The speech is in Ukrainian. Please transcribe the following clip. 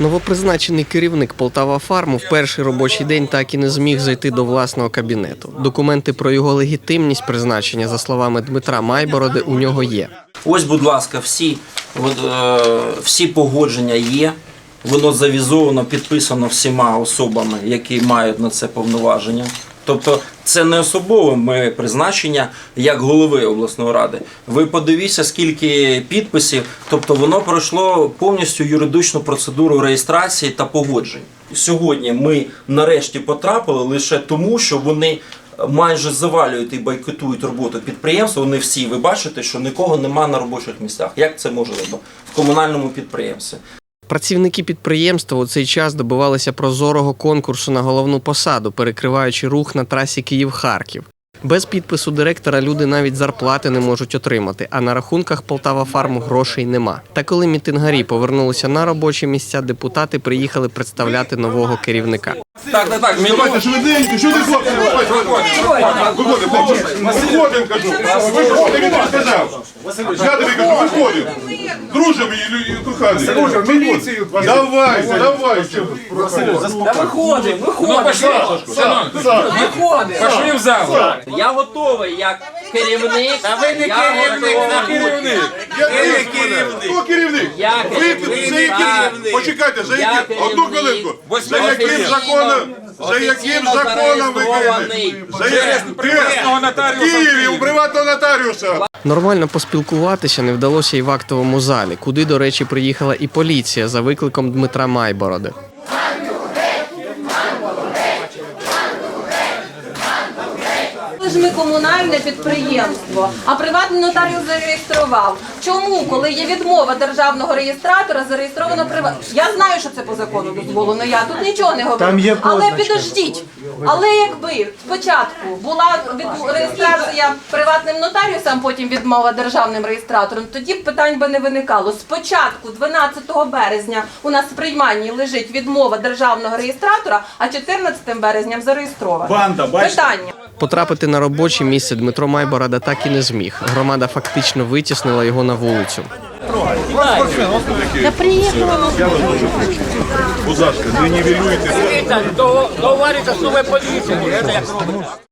Новопризначений керівник Полтава Фарму в перший робочий день так і не зміг зайти до власного кабінету. Документи про його легітимність призначення, за словами Дмитра Майбороди, у нього є. Ось, будь ласка, всі, е, всі погодження є. Воно завізовано, підписано всіма особами, які мають на це повноваження. Тобто це не особове моє призначення як голови обласної ради. Ви подивіться, скільки підписів, тобто воно пройшло повністю юридичну процедуру реєстрації та погоджень. Сьогодні ми нарешті потрапили лише тому, що вони майже завалюють і бойкотують роботу підприємства. Вони всі, ви бачите, що нікого нема на робочих місцях. Як це можливо в комунальному підприємстві? Працівники підприємства у цей час добивалися прозорого конкурсу на головну посаду, перекриваючи рух на трасі Київ-Харків. Без підпису директора люди навіть зарплати не можуть отримати, а на рахунках Полтава Фарму грошей нема. Та коли мітингарі повернулися на робочі місця, депутати приїхали представляти нового керівника. Так, так, так. Давайте швиденько, що ти хлопці? Виходимо, хлопці. Виходимо, кажу. Виходимо, він тобі сказав. Я тобі кажу, виходимо. Друже лю- коханий. Друже, міліцію. Давай, давай. Та виходимо, Ну виходимо. пошли, шановні, Виходимо. пошли в зал. Я готовий як керівник. Та ви не керівник, а керівник. Який керівник? Хто керівник? Я Ви керівник. За яким? Почекайте, за Я яким? Одну керівник. хвилинку. За яким офіційно- законом? За яким офіційно законом ви зареєстрований. За Через яким? приватного В нотаріуса. Києві, у приватного нотаріуса. Нормально поспілкуватися не вдалося і в актовому залі, куди, до речі, приїхала і поліція за викликом Дмитра Майбороди. Комунальне підприємство, а приватний нотаріус зареєстрував. Чому, коли є відмова державного реєстратора, зареєстровано приват? Я знаю, що це по закону дозволено. Я тут нічого не говорю. Але підождіть. Але якби спочатку була від- реєстрація приватним нотаріусом, потім відмова державним реєстратором, тоді б питань би не виникало. Спочатку, 12 березня, у нас в прийманні лежить відмова державного реєстратора, а 14 березням зареєстровано. Банда, Питання. Потрапити на робоче місце Дмитро Майборода так і не зміг. Громада фактично витіснила його на вулицю. Будь ласка, не нівелюйте. Вы полиция. Это я